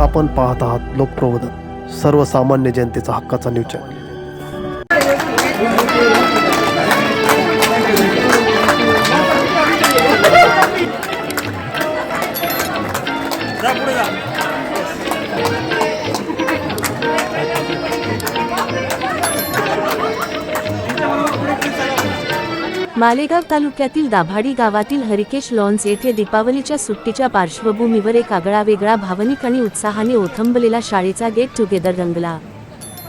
आपण पाहत आहात लोकप्रबोधन सर्वसामान्य जनतेचा हक्काचा न्यूज चॅनल मालेगाव तालुक्यातील दाभाडी गावातील हरिकेश लॉन्स येथे दीपावलीच्या सुट्टीच्या पार्श्वभूमीवर एक आगळा वेगळा भावनिक आणि उत्साहाने ओथंबलेला शाळेचा गेट टुगेदर रंगला.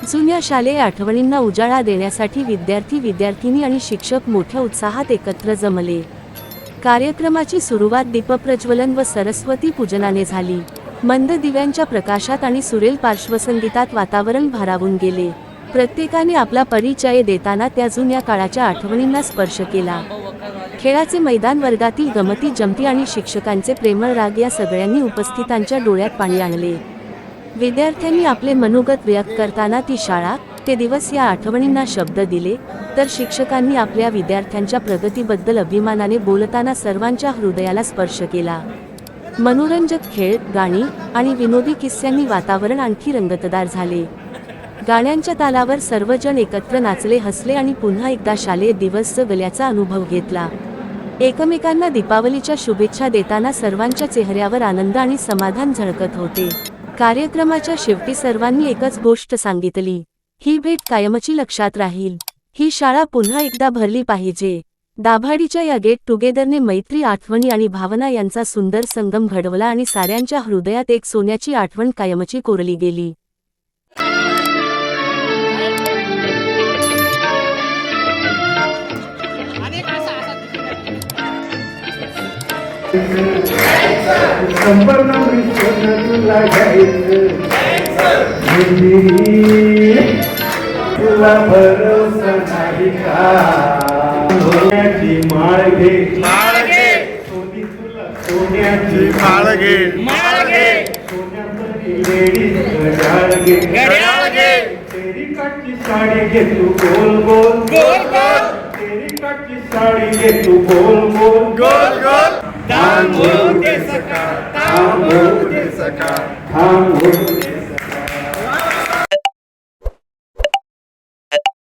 जुन्या शालेय आठवणींना उजाळा देण्यासाठी विद्यार्थी विद्यार्थिनी आणि शिक्षक मोठ्या उत्साहात एकत्र जमले. कार्यक्रमाची सुरुवात दीपप्रज्वलन व सरस्वती पूजनाने झाली. मंद दिव्यांच्या प्रकाशात आणि सुरेल पार्श्वसंगीतात वातावरण भारावून गेले. प्रत्येकाने आपला परिचय देताना त्या जुन्या काळाच्या आठवणींना स्पर्श केला. खेळाचे मैदान वर्गातील गमती जमती आणि शिक्षकांचे प्रेमळ राग या सगळ्यांनी उपस्थितांच्या डोळ्यात पाणी आणले. विद्यार्थ्यांनी आपले मनोगत व्यक्त करताना ती शाळा ते दिवस या आठवणींना शब्द दिले तर शिक्षकांनी आपल्या विद्यार्थ्यांच्या प्रगतीबद्दल अभिमानाने बोलताना सर्वांच्या हृदयाला स्पर्श केला. मनोरंजक खेळ गाणी आणि विनोदी किस्स्यांनी वातावरण आणखी रंगतदार झाले. गाण्यांच्या तालावर सर्वजण एकत्र नाचले हसले आणि पुन्हा एकदा शालेय दिवस जगल्याचा अनुभव घेतला. एकमेकांना दीपावलीच्या शुभेच्छा देताना सर्वांच्या चेहऱ्यावर आनंद आणि समाधान झळकत होते. कार्यक्रमाच्या शेवटी सर्वांनी एकच गोष्ट सांगितली. ही भेट कायमची लक्षात राहील. ही शाळा पुन्हा एकदा भरली पाहिजे. दाभाडीच्या या गेट टुगेदरने मैत्री आठवणी आणि भावना यांचा सुंदर संगम घडवला आणि साऱ्यांच्या हृदयात एक सोन्याची आठवण कायमची कोरली गेली. विश्व तुला तुला भरोसा नाही का सोन्याची माळ घे. सोनी तुला सोन्याची माळ घे. सोन्याची घे साडी घे तू. गोल गोल. गोल गोल. काटची साडी घे तू गोल. गोल गोल. गोल होऊ दे सका होऊ दे सका. थांब होऊ